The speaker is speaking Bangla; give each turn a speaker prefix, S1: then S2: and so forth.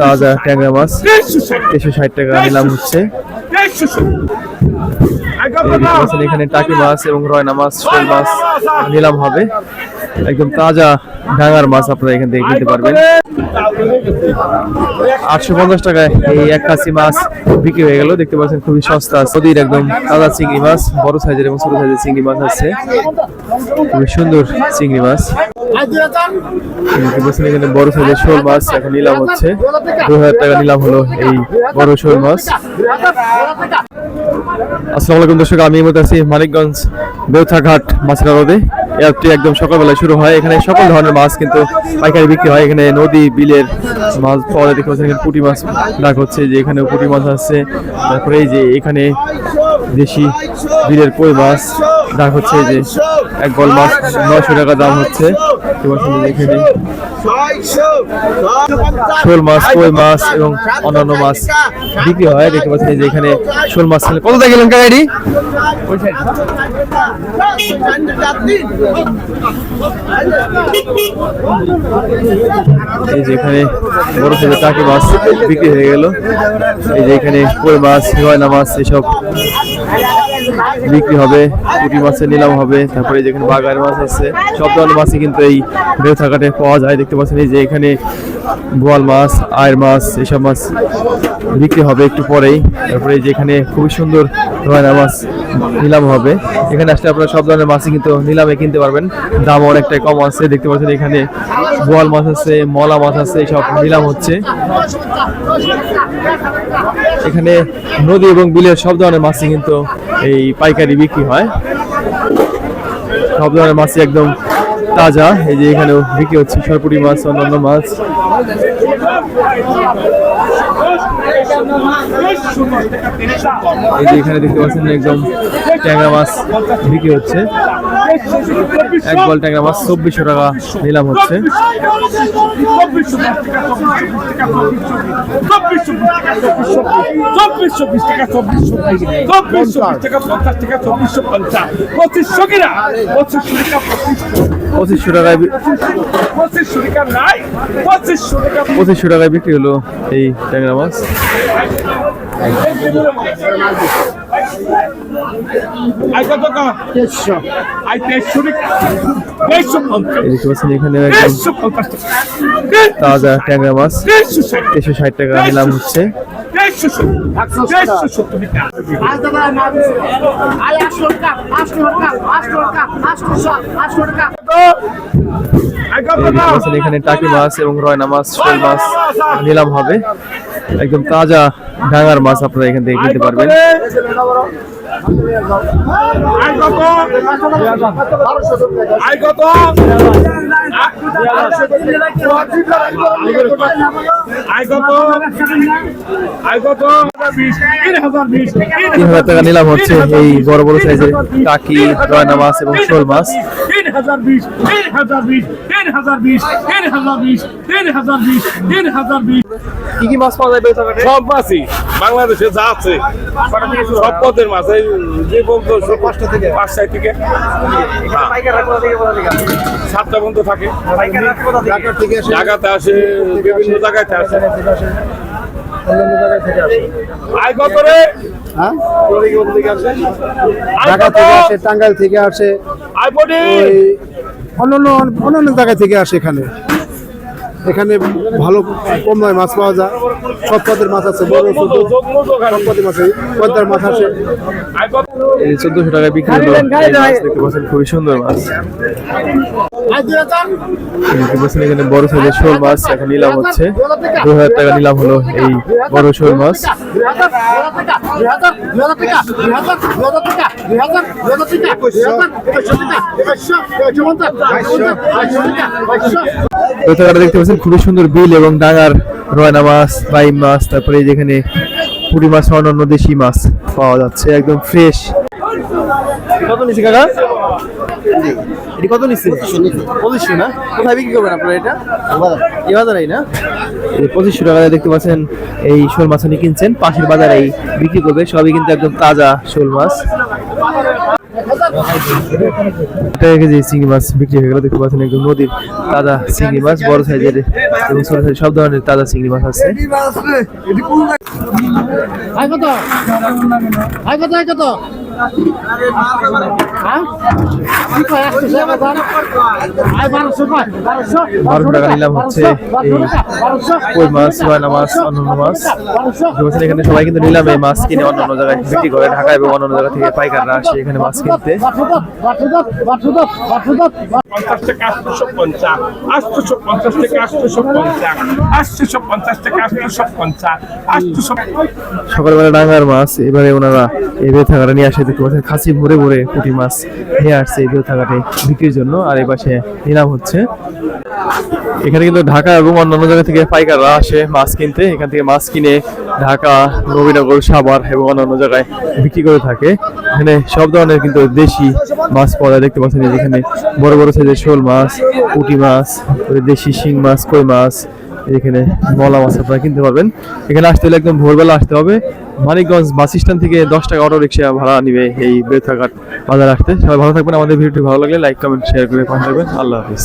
S1: তাজা ট্যাংরা মাছ। তিনশো ষাট টাকা নিলাম হচ্ছে। পাচ্ছেন এখানে টাকি মাছ এবং রয়না মাছ, শোল মাছ নিলাম হবে। একদম তাজা ডাঙার মাছ আপনারা এখান থেকে কিনতে পারবেন। আটশো পঞ্চাশ টাকায় এই এক কাশি মাছ বিক্রি হয়ে গেল। দেখতে পাচ্ছেন, খুবই সস্তা নদীর একদম তাজা চিংড়ি মাছ, বড় সাইজের এবং ছোট সাইজের চিংড়ি মাছ আছে। খুবই সুন্দর চিংড়ি মাছ। শোল মাছ নিলাম হচ্ছে। দু হাজার টাকা নিলাম এই বড় শোল মাছ। আমি আছি মানিকগঞ্জ বেউথাঘাট মাছের আড়তে। এয়ারটি একদম সকালবেলায় শুরু হয়। এখানে সকল ধরনের মাছ কিন্তু পাইকারি বিক্রি হয়। এখানে নদী, বিলের মাছ পাওয়া যায় দেখতে পাচ্ছেন এখানে পুঁটি মাছ ডাক হচ্ছে। যে এখানে পুঁটি মাছ আছে। তারপরে এই যে এখানে দেশি বিলের কই মাছ ডাক হচ্ছে যে এক গল মাছ নয়শো টাকা দাম হচ্ছে। এখানে শোল মাছ, কই মাছ এবং অন্যান্য মাছ বিক্রি হয়। দেখতে পাচ্ছেন যে এখানে শোল মাছ কত টাকা গেলেন কাকাইডি এই যে এখানে বড় সাইজের টাকি মাছ বিক্রি হয়ে গেল। এই যে এখানে কই মাছ, গয়না মাছ এসব বিক্রি হবে। পুঁটি মাছের নিলাম হবে, তারপরে যেখানে বাগান মাছ আছে, সব ধরনের মাছই কিন্তু এই বেউথাঘাটে পাওয়া যায়, দেখতে পাচ্ছেন এই যে এখানে বোয়াল মাছ, আয়ের মাছ, এসব মাছ বিক্রি হবে একটু পরেই, তারপরে এই যে এখানে খুবই সুন্দর রয়না মাছ নিলাম হবে, এখানে আসলে আপনারা সব ধরনের মাছই কিন্তু নিলামে কিনতে পারবেন, দাম অনেকটাই কম আছে, দেখতে পাচ্ছেন এখানে বোয়াল মাছ আছে, মলা মাছ আছে সব নিলাম হচ্ছে, এখানে নদী এবং বিলের সব ধরনের মাছই কিন্তু এই পাইকারি বিক্রি হয় সব ধরনের মাছই একদম তাজা এই যে এখানেও বিক্রি হচ্ছে সরপুরি মাছ অন্যান্য মাছ এই যে এখানে দেখতে পাচ্ছেন একদম ট্যাংরা মাছ বিক্রি হচ্ছে এক বল ট্যাংরা মাছ চব্বিশশো টাকা নিলাম হচ্ছে
S2: পঁচিশশো
S1: টাকায়
S2: পঁচিশশো
S1: টাকায় বিক্রি হলো এই ট্যাংরা মাছ। এখানে
S2: টাকা।
S1: তাজা ট্যাংরা মাছ।
S2: ষাট।
S1: টাকা নিলাম হচ্ছে। এখানে টাকি এবং রয়না মাছ শোল মাছ নিলাম হবে। একদম তাজা ডাঙার মাছ আপনারা এখান থেকে কিনতে পারবেন।
S2: আই কত? তিন হাজার
S1: টাকা নিলাম হচ্ছে এই বড় বড় সাইজের টাকি রয়না মাছ এবং শোল মাছ।
S2: তিন হাজার বিশ। তিন হাজার বিশ। তিন হাজার বিশ। তিন হাজার বিশ। তিন হাজার বিশ। তিন হাজার বিশ।
S1: কি কি মাছ পাওয়া যায়
S2: সব মাছই। বাংলাদেশে যা আছে সব পদের মাছ এই যে বলতো পাঁচটা থেকে। পাঁচটায় থেকে সাতটা পর্যন্ত থাকে। ঢাকাতে আসে বিভিন্ন জায়গাতে আসে। আয় কত রে?
S3: হ্যাঁ?
S2: আয়
S3: ঢাকা থেকে আসে টাঙ্গাইল থেকে আসে। অন্যান্য অন্যান্য জায়গা থেকে আসে এখানে। এখানে ভালো কম দামে মাছ পাওয়া যায়। সব পদের মাছ আছে বড় ছোট। সব পদের মাছ আছে পদ্মার মাছ আছে।
S1: এই চোদ্দশো টাকায় বিক্রি হলো। দেখতে পাচ্ছেন খুবই সুন্দর মাছ। দেখতে পাচ্ছেন এখানে বড় সাইজের শোল মাছ এখন নিলাম হচ্ছে। দু হাজার টাকা নিলাম হলো এই বড় শোল মাছ। দেখতে পাচ্ছেন খুবই সুন্দর বিল এবং ডাঙার রয়না মাছ বাইম মাছ তারপরে যেখানে পুরি মাছ অন্যান্য দেশি মাছ পাওয়া যাচ্ছে একদম ফ্রেশ কত নিচ্ছে কাকা? এটি কত নিচ্ছে? পঁচিশশো না? কোথায় বিক্রি করবেন আপনারা এটা? এই বাজারেই না? পঁচিশশো টাকা দেখতে পাচ্ছেন এই শোল মাছ উনি কিনছেন পাশের বাজারেই বিক্রি করবে সবই কিন্তু একদম তাজা শোল মাছ। টাকা কেজি চিংড়ি মাছ বিক্রি হয়ে গেল, দেখতে পাচ্ছেন একদম নদীর তাজা চিংড়ি মাছ, বড় সাইজের এবং ছোট সাইজের সব ধরনের তাজা চিংড়ি মাছ আছে।
S4: কত? কত? বারোশো
S1: টাকা নিলাম হচ্ছে কই মাছ ময়না মাছ অন্যান্য মাছ।
S4: বারোশো
S1: এখানে সবাই কিন্তু নিলাম এই মাছ কিনে অন্যান্য জায়গায় বিক্রি করে ঢাকা এবং অন্যান্য জায়গা থেকে পাইকাররা আসে এখানে মাছ কিনতে।
S2: পঞ্চাশ থেকে আটশোশো পঞ্চাশ আটশোশো পঞ্চাশ থেকে আটশোশো পঞ্চাশ আটশোশো পঞ্চাশ থেকে আটশোশো পঞ্চাশ আটশোশো
S1: সকালবেলা ডাঙ্গার মাছ এবারে ওনারা এই বেথাঘাটা নিয়ে আসে দেখতে পাচ্ছেন খাসি ভরে ভরে পুঁটি মাছ। নিয়ে আসছে এই বিক্রির জন্য, আর এই পাশে নিলাম হচ্ছে। এখানে কিন্তু ঢাকা এবং অন্যান্য জায়গা থেকে পাইকাররা আসে মাছ কিনতে। এখান থেকে মাছ কিনে ঢাকা, নবীনগর, সাভার এবং অন্যান্য জায়গায় বিক্রি করে থাকে। এখানে সব ধরনের কিন্তু দেশি মাছ পাওয়া দেখতে পাচ্ছেন এখানে বড় বড় সাইজের শোল মাছ, পুঁটি মাছ দেশি শিং মাছ, কই মাছ এখানে মলা মাছ আপনারা কিনতে পারবেন। এখানে আসতে হলে একদম ভোরবেলা আসতে হবে। মানিকগঞ্জ বাস স্ট্যান্ড থেকে দশ টাকা অটো রিক্সা ভাড়া নিবে এই বেথাঘাট বাজার আসতে। সবাই ভালো থাকবেন। আমাদের ভিডিওটি ভালো লাগলে লাইক, কমেন্ট শেয়ার করে পাঠাবেন আল্লাহ হাফিজ।